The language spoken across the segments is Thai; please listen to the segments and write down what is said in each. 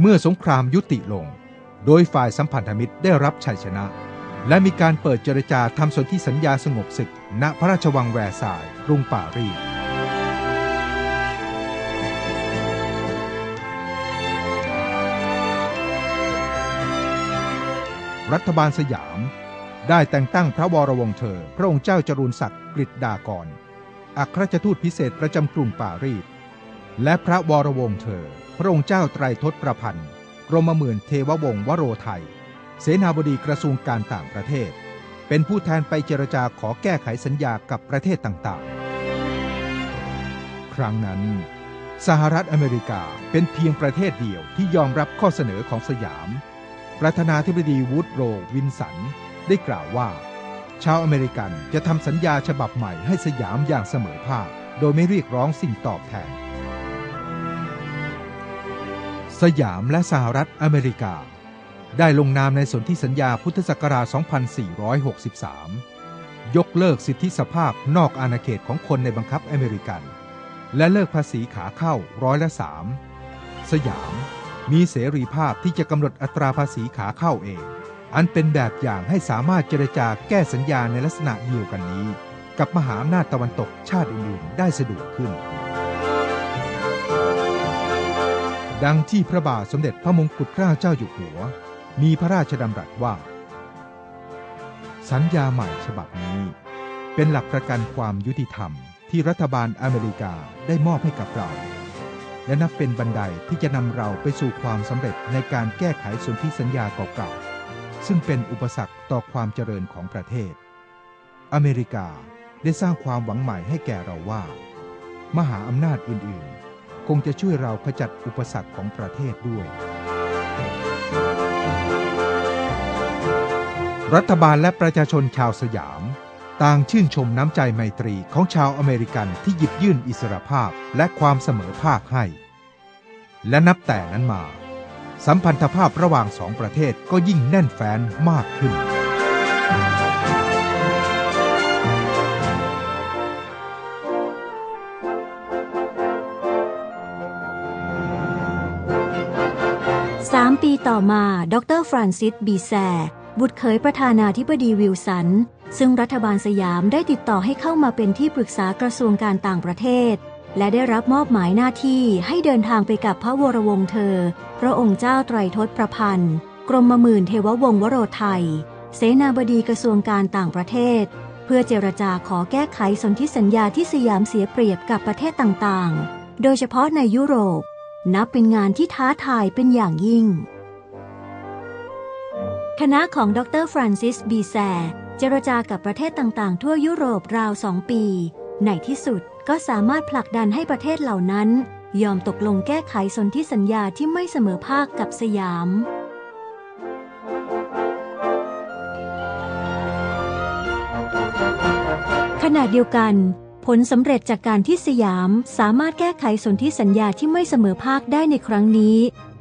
เมื่อสงครามยุติลง โดยฝ่ายสัมพันธมิตรได้รับชัยชนะ และมีการเปิดเจรจาทำสนธิสัญญาสงบศึก ณพระราชวังแวร์ซายกรุงปารีสรัฐบาลสยาม ได้แต่งตั้งพระวรวงศ์เธอ พระองค์เจ้าจรูนศักดิ์กฤษดากร อัครราชทูตพิเศษประจำกรุงปารีส และพระวรวงศ์เธอ พระองค์เจ้าไตรทศประพันธ์กรมหมื่นเทววงศ์วโรไทย เสนาบดีกระทรวงการต่างประเทศ เป็นผู้แทนไปเจรจาขอแก้ไขสัญญากับประเทศต่างๆ ครั้งนั้น สหรัฐอเมริกาเป็นเพียงประเทศเดียวที่ยอมรับข้อเสนอของสยาม ประธานาธิบดีวูดโรวินสันได้กล่าวว่า ชาวอเมริกันจะทำสัญญาฉบับใหม่ให้สยามอย่างเสมอภาคโดยไม่เรียกร้องสิ่งตอบแทน สยามและสหรัฐอเมริกา ได้ลงนามในสนธิสัญญาพุทธศักราช 2463 ยกเลิกสิทธิสภาพนอกอาณาเขตของคนในบังคับอเมริกัน และเลิกภาษีขาเข้าร้อยละสามสยามมีเสรีภาพที่จะกำหนดอัตราภาษีขาเข้าเอง อันเป็นแบบอย่างให้สามารถเจรจาแก้สัญญาในลักษณะเดียวกันนี้ กับมหาอำนาจตะวันตกชาติอื่นๆได้สะดวกขึ้น ดังที่พระบาทสมเด็จพระมงกุฎเกล้าเจ้าอยู่หัว มีพระราชดำรัสว่า สัญญาใหม่ฉบับนี้ เป็นหลักประกันความยุติธรรมที่รัฐบาลอเมริกาได้มอบให้กับเรา และนับเป็นบันไดที่จะนำเราไปสู่ความสำเร็จในการแก้ไขสนธิสัญญาเก่าๆซึ่งเป็นอุปสรรคต่อความเจริญของประเทศ อเมริกาได้สร้างความหวังใหม่ให้แก่เราว่า มหาอำนาจอื่นๆ คงจะช่วยเราขจัดอุปสรรคของประเทศด้วย รัฐบาลและประชาชนชาวสยาม ต่างชื่นชมน้ำใจไมตรีของชาวอเมริกันที่หยิบยื่นอิสรภาพและความเสมอภาคให้ และนับแต่นั้นมา สัมพันธภาพระหว่างสองประเทศก็ยิ่งแน่นแฟ้นมากขึ้นามปีต่อมา ดรฟรานซิส บีแซบุตรเขยประธานาธิบดีวิลสัน ซึ่งรัฐบาลสยามได้ติดต่อให้เข้ามาเป็นที่ปรึกษากระทรวงการต่างประเทศ และได้รับมอบหมายหน้าที่ให้เดินทางไปกับพระวรวงศ์เธอ พระองค์เจ้าไตรทศประพันธ์ กรมหมื่นเทววงศ์วโรไทย เสนาบดีกระทรวงการต่างประเทศ เพื่อเจรจาขอแก้ไขสนธิสัญญาที่สยามเสียเปรียบกับประเทศต่างๆ โดยเฉพาะในยุโรป นับเป็นงานที่ท้าทายเป็นอย่างยิ่ง คณะของดรฟรานซิส บีแซร์เจรจากับประเทศต่างๆ ทั่วยุโรปราวสองปี ในที่สุดก็สามารถผลักดันให้ประเทศเหล่านั้น ยอมตกลงแก้ไขสนธิสัญญาที่ไม่เสมอภาคกับสยามขณะเดียวกัน ผลสำเร็จจากการที่สยามสามารถแก้ไขสนธิสัญญาที่ไม่เสมอภาคได้ในครั้งนี้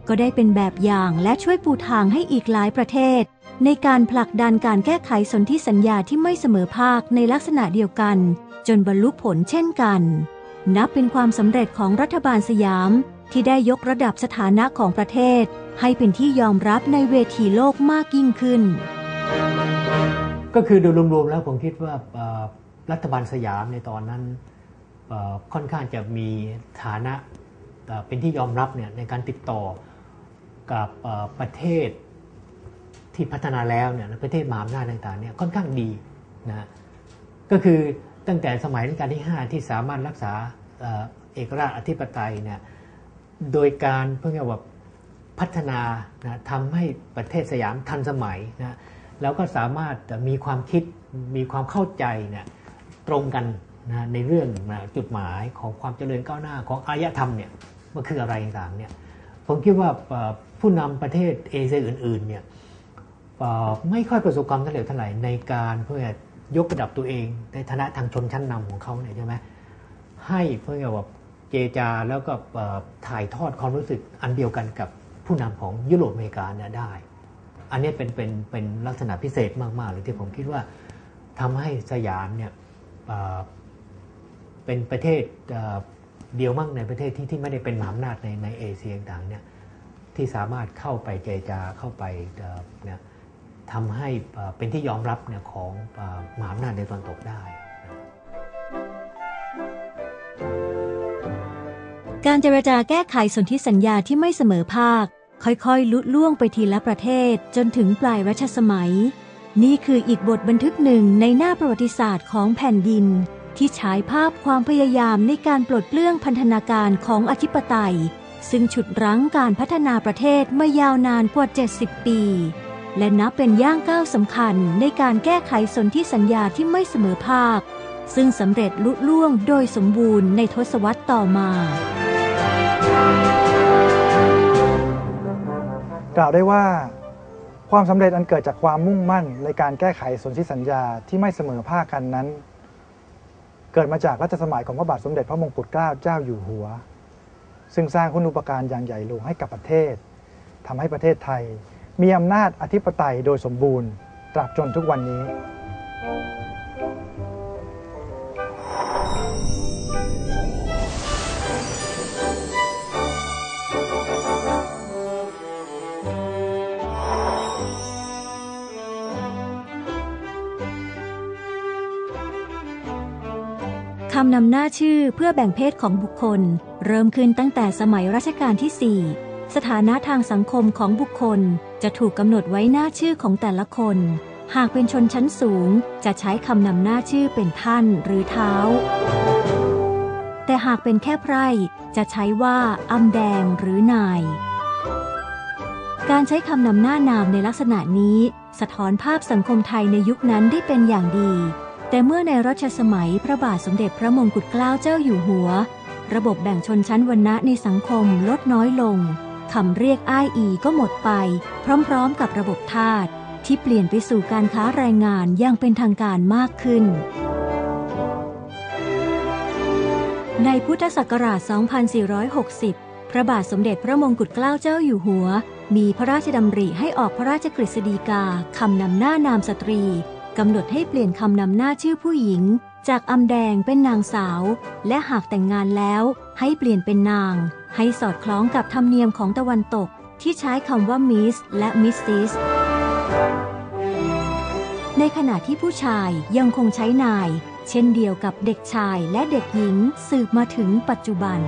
ก็ได้เป็นแบบอย่างและช่วยปูทางให้อีกหลายประเทศ ในการผลักดันการแก้ไขสนธิสัญญาที่ไม่เสมอภาคในลักษณะเดียวกัน จนบรรลุผลเช่นกัน นับเป็นความสำเร็จของรัฐบาลสยาม ที่ได้ยกระดับสถานะของประเทศ ให้เป็นที่ยอมรับในเวทีโลกมากยิ่งขึ้น ก็คือโดยรวมๆแล้วผมคิดว่า รัฐบาลสยามในตอนนั้นค่อนข้างจะมีฐานะเป็นที่ยอมรับเนี่ยในการติดต่อกับประเทศที่พัฒนาแล้วเนี่ยประเทศมหาอำนาจต่างๆเนี่ยค่อนข้างดีนะก็คือตั้งแต่สมัยรัชกาลที่ 5 ที่สามารถรักษาเอ่อเอกราชอธิปไตยเนี่ยโดยการเพื่อว่าพัฒนานะทำให้ประเทศสยามทันสมัยนะแล้วก็สามารถมีความคิดมีความเข้าใจเนี่ย ตรงกันนะในเรื่องนะจุดหมายของความเจริญก้าวหน้าของอารยธรรมเนี่ยมันคืออะไรต่างเนี่ยผมคิดว่าผู้นำประเทศเอเชียอื่นๆเนี่ยไม่ค่อยประสบความสำเร็จเท่าไหร่ในการเพื่อยกระดับตัวเองในฐานะทางชนชั้นนำของเขาเนี่ยใช่ไหมให้เพื่อแบบเจจาแล้วก็ถ่ายทอดความรู้สึกอันเดียวกันกับผู้นำของยุโรปอเมริกาเนี่ยได้ อันนี้เป็นเป็นเป็นลักษณะพิเศษมากๆเลยที่ผมคิดว่าทำให้สยามเนี่ย เป็นประเทศเดียวมั่งในประเทศที่ที่ไม่ได้เป็นมหาอำนาจในในเอเชียต่างๆเนี่ยที่สามารถเข้าไปเจรจาเข้าไปเนี่ยทำให้เป็นที่ยอมรับเนี่ยของมหาอำนาจในตะวันตกได้ การเจรจาแก้ไขสนธิสัญญาที่ไม่เสมอภาค ค่อยๆ ลุล่วงไปทีละประเทศจนถึงปลายรัชสมัย นี่คืออีกบทบันทึกหนึ่งในหน้าประวัติศาสตร์ของแผ่นดิน ที่ฉายภาพความพยายามในการปลดเปลื้องพันธนาการของอธิปไตย ซึ่งฉุดรั้งการพัฒนาประเทศมายาวนานกว่า 70 ปี และนับเป็นย่างก้าวสำคัญในการแก้ไขสนธิสัญญาที่ไม่เสมอภาค ซึ่งสำเร็จลุล่วงโดยสมบูรณ์ในทศวรรษต่อมา กล่าวได้ว่า ความสำเร็จอันเกิดจากความมุ่งมั่นในการแก้ไขสนธิสัญญาที่ไม่เสมอภาคกันนั้น เกิดมาจากรัชสมัยของพระบาทสมเด็จพระมงกุฎเกล้าเจ้าอยู่หัว ซึ่งสร้างคุณูปการอย่างใหญ่หลวงให้กับประเทศทำให้ประเทศไทย มีอำนาจอธิปไตยโดยสมบูรณ์ ตราบจนทุกวันนี้ คำนำหน้าชื่อเพื่อแบ่งเพศของบุคคล เริ่มขึ้นตั้งแต่สมัยรัชกาลที่ 4 สถานะทางสังคมของบุคคลจะถูกกำหนดไว้หน้าชื่อของแต่ละคน หากเป็นชนชั้นสูง จะใช้คำนำหน้าชื่อเป็นท่านหรือเท้า แต่หากเป็นแค่ไพร่จะใช้ว่าอำแดงหรือนาย การใช้คำนำหน้านามในลักษณะนี้ สะท้อนภาพสังคมไทยในยุคนั้นได้เป็นอย่างดี แต่เมื่อในรัชสมัยพระบาทสมเด็จพระมงกุฎเกล้าเจ้าอยู่หัว ระบบแบ่งชนชั้นวรรณะในสังคมลดน้อยลงคำเรียกอ้ายอีก็หมดไป พร้อมๆกับระบบทาสที่เปลี่ยนไปสู่การค้าแรงงานอย่างเป็นทางการมากขึ้น ในพุทธศักราช 2460 พระบาทสมเด็จพระมงกุฎเกล้าเจ้าอยู่หัว มีพระราชดำริให้ออกพระราชกฤษฎีกาคำนำหน้านามสตรี กำหนดให้เปลี่ยนคำนำหน้าชื่อผู้หญิง จากอำแดงเป็นนางสาว และหากแต่งงานแล้วให้เปลี่ยนเป็นนาง ให้สอดคล้องกับธรรมเนียมของตะวันตก ที่ใช้คำว่ามิสและมิสซิสในขณะที่ผู้ชายยังคงใช้นาย เช่นเดียวกับเด็กชายและเด็กหญิงสืบมาถึงปัจจุบัน